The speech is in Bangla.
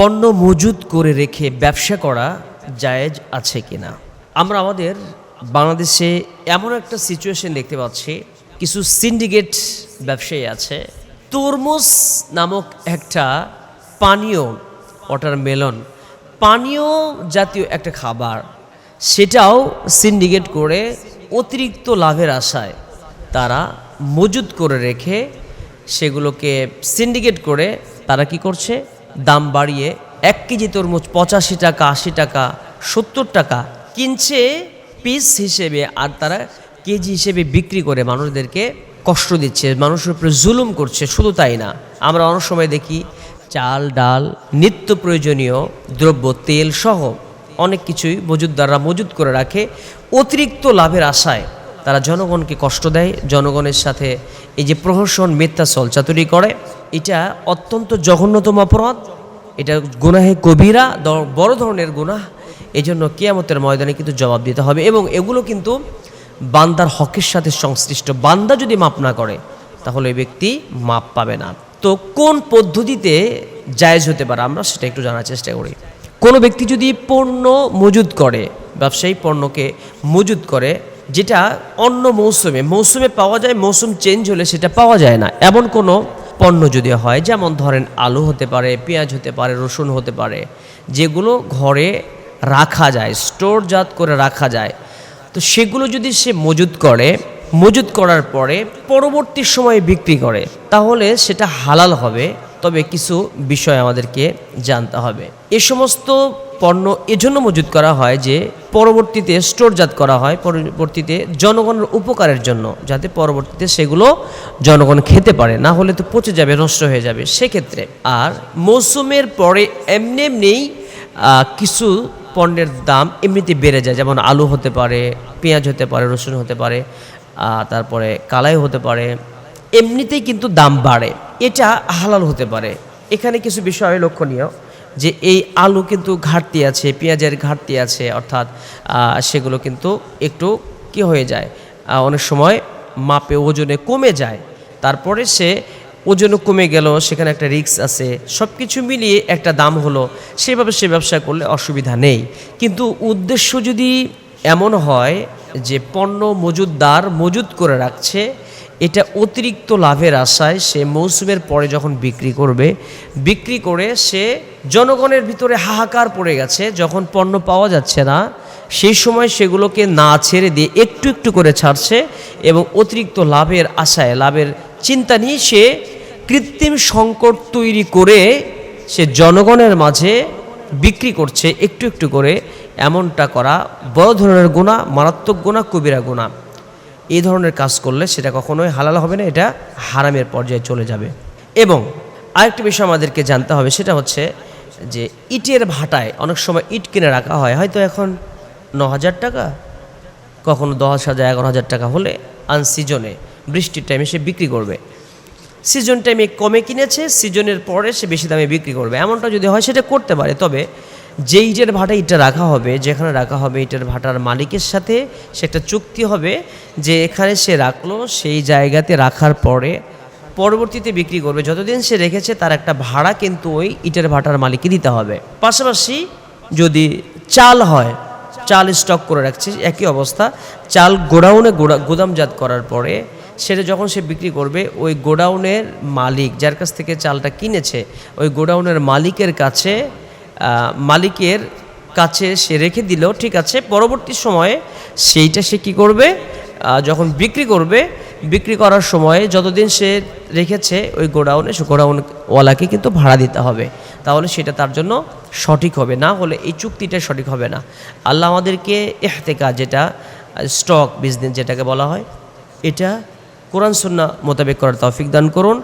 পণ্য মজুদ করে রেখে ব্যবসা করা জায়েজ আছে কি না আমরা আমাদের বাংলাদেশে এমন একটা সিচুয়েশন দেখতে পাচ্ছি। কিছু সিন্ডিকেট ব্যবসায়ী আছে। তরমুজ নামক একটা পানীয় ওয়াটারমেলন পানীয় জাতীয় একটা খাবার, সেটাও সিন্ডিকেট করে অতিরিক্ত লাভের আশায় তারা মজুদ করে রেখে সেগুলোকে সিন্ডিকেট করে তারা কি করছে? দাম বাড়িয়ে এক কেজি তরমুজ পঁচাশি টাকা, আশি টাকা, সত্তর টাকা কিনছে পিস হিসেবে আর তারা কেজি হিসেবে বিক্রি করে। মানুষদেরকে কষ্ট দিচ্ছে, মানুষের উপরে জুলুম করছে, শুধু তাই না। আমরা অনেক সময় দেখি চাল, ডাল, নিত্য প্রয়োজনীয় দ্রব্য, তেল সহ অনেক কিছুই মজুদদাররা মজুদ করে রাখে অতিরিক্ত লাভের আশায়। তারা জনগণকে কষ্ট দেয়, জনগণের সাথে এই যে প্রহসন মিথ্যা চাতুরি করে, এটা অত্যন্ত জঘন্যতম অপরাধ। এটা গুনাহে কবিরা বড় ধরনের গুনাহ। এই জন্য কেয়ামতের ময়দানে কিন্তু জবাব দিতে হবে এবং এগুলো কিন্তু বান্দার হকের সাথে সংশ্লিষ্ট। বান্দা যদি মাপ না করে, তাহলে ব্যক্তি মাপ পাবে না। তো কোন পদ্ধতিতে জায়েজ হতে পারে? আমরা সেটা একটু জানার চেষ্টা করি। কোনো ব্যক্তি যদি পণ্য মজুদ করে, ব্যবসায়ী পণ্যকে মজুদ করে যেটা অন্য মৌসুমে মৌসুমে পাওয়া যায়, মৌসুম চেঞ্জ হলে সেটা পাওয়া যায় না। এমন কোনো পণ্য যদি হয়, যেমন ধরেন আলু হতে পারে, পেঁয়াজ হতে পারে, রসুন হতে পারে, যেগুলো ঘরে রাখা যায় স্টোরজাত করে রাখা যায়, তো সেগুলো যদি সে মজুদ করে মজুদ করার পরে পরবর্তী সময়ে বিক্রি করে, তাহলে সেটা হালাল হবে। তবে কিছু বিষয় আমাদেরকে জানতে হবে। এ সমস্ত পণ্য এজন্য মজুদ করা হয় যে, পরবর্তীতে স্টোরজাত করা হয়, পরবর্তীতে জনগণের উপকারের জন্য, যাতে পরবর্তীতে সেগুলো জনগণ খেতে পারে, না হলে তো পচে যাবে, নষ্ট হয়ে যাবে। সেক্ষেত্রে আর মৌসুমের পরে এমনি এমনিই কিছু পণ্যের দাম এমনিতে বেড়ে যায়। যেমন আলু হতে পারে, পেঁয়াজ হতে পারে, রসুন হতে পারে তারপরে কালাই হতে পারে এমনিতেই কিন্তু দাম বাড়ে। এটা হালাল হতে পারে। এখানে কিছু বিষয় লক্ষণীয় যে এই আলু কিন্তু ঘাটতি আছে, পেঁয়াজের ঘাটতি আছে, অর্থাৎ সেগুলো কিন্তু একটু কি হয়ে যায় অনেক সময় মাপে ওজনে কমে যায়। তারপরে সে ওজনও কমে গেল, সেখানে একটা রিস্ক আছে সব কিছু মিলিয়ে একটা দাম হলো, সেভাবে সে ব্যবসা করলে অসুবিধা নেই। কিন্তু উদ্দেশ্য যদি এমন হয় যে পণ্য মজুদদার মজুদ করে রাখছে এটা অতিরিক্ত লাভের আশায় সে মৌসুমের পরে যখন বিক্রি করবে, বিক্রি করে সে জনগণের ভিতরে হাহাকার পড়ে গেছে, যখন পণ্য পাওয়া যাচ্ছে না, সেই সময় সেগুলোকে না ছেড়ে দিয়ে একটু একটু করে ছাড়ছে এবং অতিরিক্ত লাভের আশায়, লাভের চিন্তা নিয়ে সে কৃত্রিম সংকট তৈরি করে সে জনগণের মাঝে বিক্রি করছে, একটু একটু করে। এমনটা করা বড় ধরনের গোনা মারাত্মক গোনা কবিরা গুণা। এই ধরনের কাজ করলে সেটা কখনোই হালাল হবে না, এটা হারামের পর্যায়ে চলে যাবে। এবং আরেকটি বিষয় আমাদেরকে জানতে হবে, সেটা হচ্ছে যে ইটের ভাটায় অনেক সময় ইট কিনে রাখা হয়, হয়তো এখন ন হাজার টাকা, কখনো দশ হাজার, এগারো হাজার টাকা হলে আনসিজনে বৃষ্টির টাইমে সে বিক্রি করবে। সিজন টাইমে কমে কিনেছে, সিজনের পরে সে বেশি দামে বিক্রি করবে। এমনটা যদি হয় সেটা করতে পারে, তবে যে ইটের ভাটা ইটটা রাখা হবে, যেখানে রাখা হবে ইটের ভাটার মালিকের সাথে সে একটা চুক্তি হবে যে এখানে সে রাখল, সেই জায়গাতে রাখার পরে পরবর্তীতে বিক্রি করবে। যতদিন সে রেখেছে, তার একটা ভাড়া কিন্তু ওই ইটের ভাটার মালিককে দিতে হবে। পাশাপাশি যদি চাল হয়, চাল স্টক করে রাখছে, একই অবস্থা, চাল গোডাউনে গোডা- গুদামজাত করার পরে সেটা যখন সে বিক্রি করবে, ওই গোডাউনের মালিক, যার কাছ থেকে চালটা কিনেছে, ওই গোডাউনের মালিকের কাছে মালিকের কাছে সে রেখে দিলেও ঠিক আছে, পরবর্তী সময়ে সেইটা সে কী করবে? যখন বিক্রি করবে, বিক্রি করার সময় যতদিন সে রেখেছে ওই গোডাউনে, সে গোডাউনওয়ালাকে কিন্তু ভাড়া দিতে হবে। তাহলে সেটা তার জন্য সঠিক হবে, না হলে এই চুক্তিটা সঠিক হবে না। আল্লাহ আমাদেরকে এহতেকা যেটা, স্টক বিজনেস যেটাকে বলা হয়, এটা কোরআন সুন্না মোতাবেক করার তৌফিক দান করুন।